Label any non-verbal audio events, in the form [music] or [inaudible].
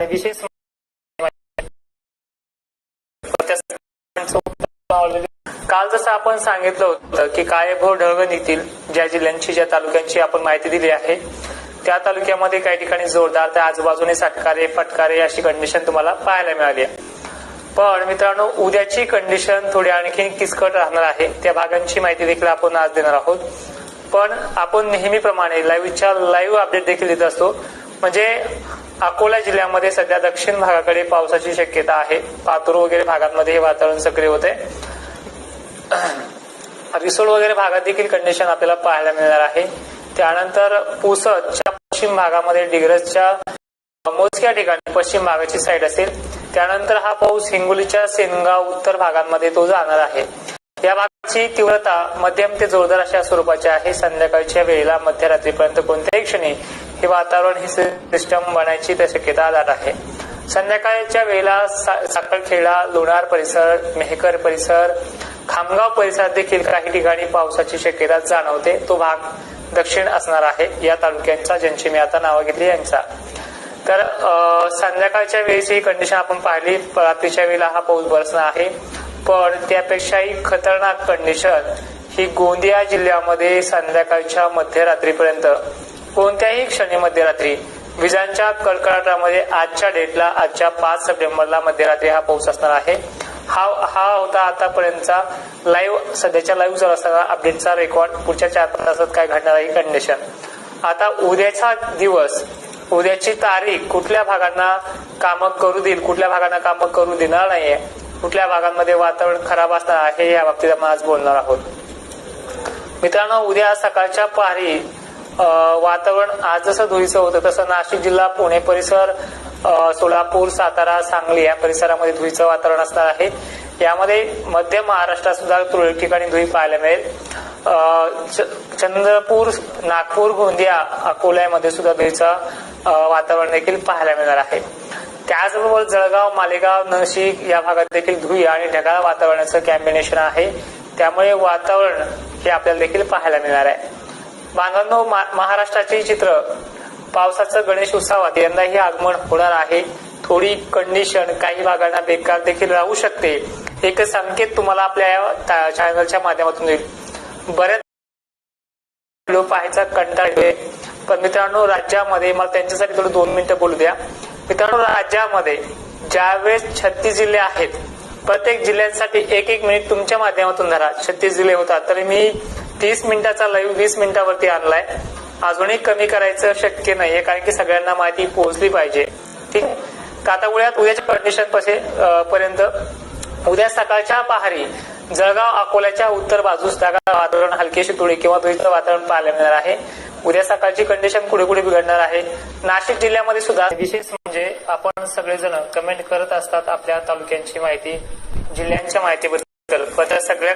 विशेष काल जसं आपण सांगितलं होतं की काळेभोर ढळगण येतील ज्या जिल्ह्यांची ज्या तालुक्यांची आपण माहिती दिली आहे त्या तालुक्यामध्ये काही ठिकाणी जोरदार त्या आजूबाजूने साटकारे फटकारे अशी कंडिशन तुम्हाला पाहायला मिळाली आहे. पण मित्रांनो उद्याची कंडिशन थोडी आणखी किचकट राहणार आहे. त्या भागांची माहिती देखील आपण आज देणार आहोत. पण आपण नेहमीप्रमाणे लाईव्हच्या लाईव्ह अपडेट देखील देत असतो. म्हणजे अकोला जिल्ह्यामध्ये सध्या दक्षिण भागाकडे पावसाची शक्यता आहे. पातूर वगैरे भागांमध्ये हे वातावरण सक्रिय होते. [clears throat] रिसोड वगैरे भागात देखील कंडिशन आपल्याला पाहायला मिळणार आहे. त्यानंतर पुसदच्या पश्चिम भागामध्ये डिग्रजच्या मोजक्या ठिकाणी पश्चिम भागाची साईड असेल. त्यानंतर हा पाऊस हिंगोलीच्या सेनगाव उत्तर भागांमध्ये तो जाणार आहे. या भागाची तीव्रता मध्यम ते जोरदार अशा स्वरूपाची आहे. संध्याकाळच्या वेळेला मध्यरात्रीपर्यंत कोणत्याही क्षणी हे वातावरण ही सिस्टम बनायची त्या शक्यता आधार आहे. संध्याकाळच्या वेळेला सा- साखरखेडा लोणार परिसर मेहकर परिसर खामगाव परिसरात देखील काही ठिकाणी पावसाची शक्यता जाणवते. तो भाग दक्षिण असणार आहे. या तालुक्यांचा ज्यांची मी आता नावं घेतली यांचा. तर संध्याकाळच्या वेळेची कंडिशन आपण पाहिली. रात्रीच्या वेळेला हा पाऊस बरसणार आहे. पण त्यापेक्षाही खतरनाक कंडिशन ही गोंदिया जिल्ह्यामध्ये संध्याकाळच्या मध्यरात्रीपर्यंत. कोणत्याही क्षणी मध्यरात्री. विजांच्या कडकडाटामध्ये आजच्या डेटला आजच्या पाच सप्टेंबरला मध्यरात्री हा पाऊस असणार आहे. हा हा होता आतापर्यंतचा लाईव्ह सध्याच्या लाईव्ह चालू असताना अपडेटचा रेकॉर्ड पुढच्या चार पाच तासात काय घडणार आहे कंडिशन आता उद्याचा दिवस उद्याची तारीख कुठल्या भागांना कामं करू देईल कुठल्या भागांना कामं करू देणार नाहीये. कुठल्या भागांमध्ये वातावरण खराब असणार आहे या बाबतीत आपण आज बोलणार आहोत. मित्रांनो उद्या सकाळच्या पहारी वातावरण आज जसं धुळीचं होतं तसं नाशिक जिल्हा पुणे परिसर सोलापूर सातारा सांगली या परिसरामध्ये धुळीचं वातावरण असणार आहे. यामध्ये मध्य महाराष्ट्रात सुद्धा तुरळक ठिकाणी धुळी पाहायला मिळेल. च- चंद्रपूर नागपूर गोंदिया अकोल्यामध्ये सुद्धा धुळीचं वातावरण देखील पाहायला मिळणार आहे. त्याचबरोबर जळगाव मालेगाव नशिक या भागात देखील धुई आणि ढगाळ वातावरणाचं कॉम्बिनेशन आहे. त्यामुळे वातावरण हे आपल्याला देखील पाहायला मिळणार आहे. बांधवांनो मा- महाराष्ट्राचे चित्र. पावसाचं गणेश उत्सवात यंदाही आगमन होणार आहे. थोडी कंडिशन काही भागांना बेकार देखील राहू शकते. एक संकेत तुम्हाला आपल्या चॅनलच्या माध्यमातून देईल. बऱ्याच लोक पाहायचा कंटाळ पण मित्रांनो राज्यामध्ये मला त्यांच्यासाठी थोडं दोन मिनिटं बोलू द्या. मित्रांनो राज्यामध्ये ज्यावेळेस छत्तीस जिल्हे आहेत प्रत्येक जिल्ह्यांसाठी एक एक मिनिट तुमच्या माध्यमातून धरा. छत्तीस जिल्हे होतात. तर मी तीस मिनिटाचा लाईव्ह वीस मिनिटावरती आणलाय. अजूनही कमी करायचं शक्य नाहीये कारण की सगळ्यांना माहिती पोहोचली पाहिजे. ठीक आहे? तर आता उद्या उद्याच्या कंडिशन पसे पर्यंत. उद्या सकाळच्या पहारी जळगाव अकोल्याच्या उत्तर बाजूस ढगाळ वातावरण हलकेशी तुळी किंवा धुळीचं वातावरण पाहायला मिळणार आहे. उद्या सकाळची कंडिशन कुठे कुठे बिघडणार आहे? नाशिक जिल्ह्यामध्ये सुद्धा विशेष आपण सगळेजण कमेंट करत असतात आपल्या तालुक्यांची माहिती जिल्ह्यांच्या माहितीबद्दल. पण त्या सगळ्या